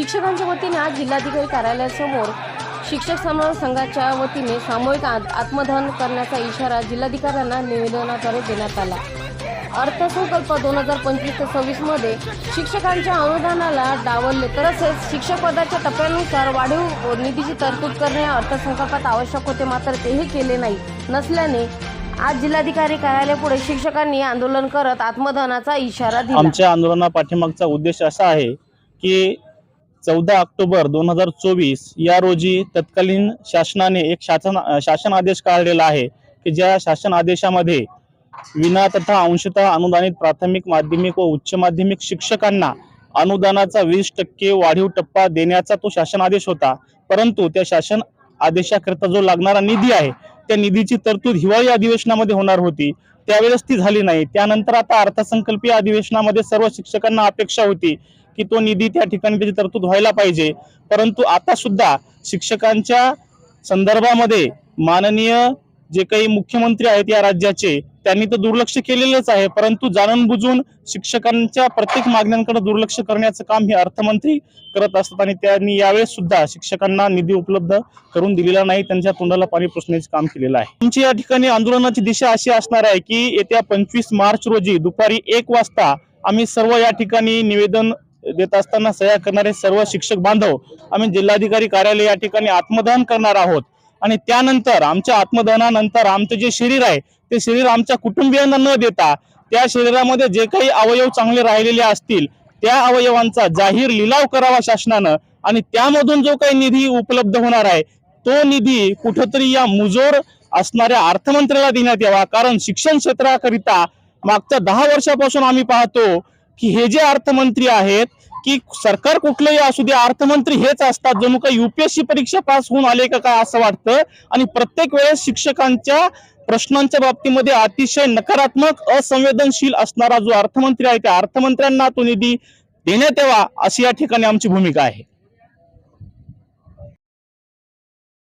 शिक्षकांच्या वतीने आज जिल्हाधिकारी कार्यालयासमोर शिक्षक समन्वय संघाच्या वतीने सामूहिक आत्मदहन करण्याचा इशारा जिल्हाधिकाऱ्यांना निवेदनाद्वारे देण्यात आला. अर्थसंकल्प दोन हजार पंचवीस ते सव्वीसमध्ये शिक्षकांच्या अनुदानाला डावलले. तसेच शिक्षक पदाच्या टप्प्यानुसार वाढीव निधीची तरतूद करणे अर्थसंकल्पात आवश्यक होते. मात्र तेही केले नाही. नसल्याने आज जिल्हाधिकारी कार्यालयापुढे शिक्षकांनी आंदोलन करत आत्मदहनाचा इशारा दिला. आमच्या आंदोलना पाठीमागचा उद्देश असा आहे की चौदा ऑक्टोबर दोन हजार चोवीस या रोजी तत्कालीन शासनाने एक शासन शासन आदेश काढलेला आहे की ज्या शासन आदेशामध्ये विना तथा अंशतः अनुदानित प्राथमिक माध्यमिक व उच्च माध्यमिक शिक्षकांना अनुदानाचा वीस टक्के वाढीव टप्पा देण्याचा तो शासन आदेश होता. परंतु त्या शासन आदेशाकरिता जो लागणारा निधी आहे त्या निधीची तरतूद हिवाळी अधिवेशनामध्ये होणार होती. त्यावेळेस ती झाली नाही. त्यानंतर आता अर्थसंकल्पीय अधिवेशनामध्ये सर्व शिक्षकांना अपेक्षा होती की तो निधी त्या ठिकाणी त्याची तरतूद व्हायला पाहिजे. परंतु आता सुद्धा शिक्षकांच्या संदर्भामध्ये माननीय जे काही मुख्यमंत्री आहेत या राज्याचे त्यांनी तर दुर्लक्ष केलेलंच आहे. परंतु जाणून बुजून शिक्षकांच्या प्रत्येक मागण्यांकडे दुर्लक्ष करण्याचं काम हे अर्थमंत्री करत असतात आणि त्यांनी यावेळेस सुद्धा शिक्षकांना निधी उपलब्ध करून दिलेला नाही. त्यांच्या तोंडाला पाणी पुसण्याचे काम केलेलं आहे. आमची या ठिकाणी आंदोलनाची दिशा अशी असणार आहे की येत्या पंचवीस मार्च रोजी दुपारी एक वाजता आम्ही सर्व या ठिकाणी निवेदन देत असताना सह्या करणारे सर्व शिक्षक बांधव आम्ही जिल्हाधिकारी कार्यालय या ठिकाणी आत्मदहन करणार आहोत. आणि त्यानंतर आमच्या आत्मदहनानंतर आमचं जे शरीर आहे ते शरीर आमच्या कुटुंबियांना न देता त्या शरीरामध्ये जे काही अवयव चांगले राहिलेले असतील त्या अवयवांचा जाहीर लिलाव करावा शासनानं आणि त्यामधून जो काही निधी उपलब्ध होणार आहे तो निधी कुठंतरी या मुजोर असणाऱ्या अर्थमंत्र्याला देण्यात यावा. कारण शिक्षण क्षेत्राकरिता मागच्या दहा वर्षापासून आम्ही पाहतो की हे जे अर्थमंत्री आहेत की सरकार कुठलंही असू दे अर्थमंत्री हेच असतात. जणू काही युपीएससी परीक्षा पास होऊन आले का काय असं वाटतं? आणि प्रत्येक वेळेस शिक्षकांच्या प्रश्नांच्या बाबतीमध्ये अतिशय नकारात्मक असंवेदनशील असणारा जो अर्थमंत्री आहे त्या अर्थमंत्र्यांना तो निधी देण्यात यावा अशी या ठिकाणी आमची भूमिका आहे.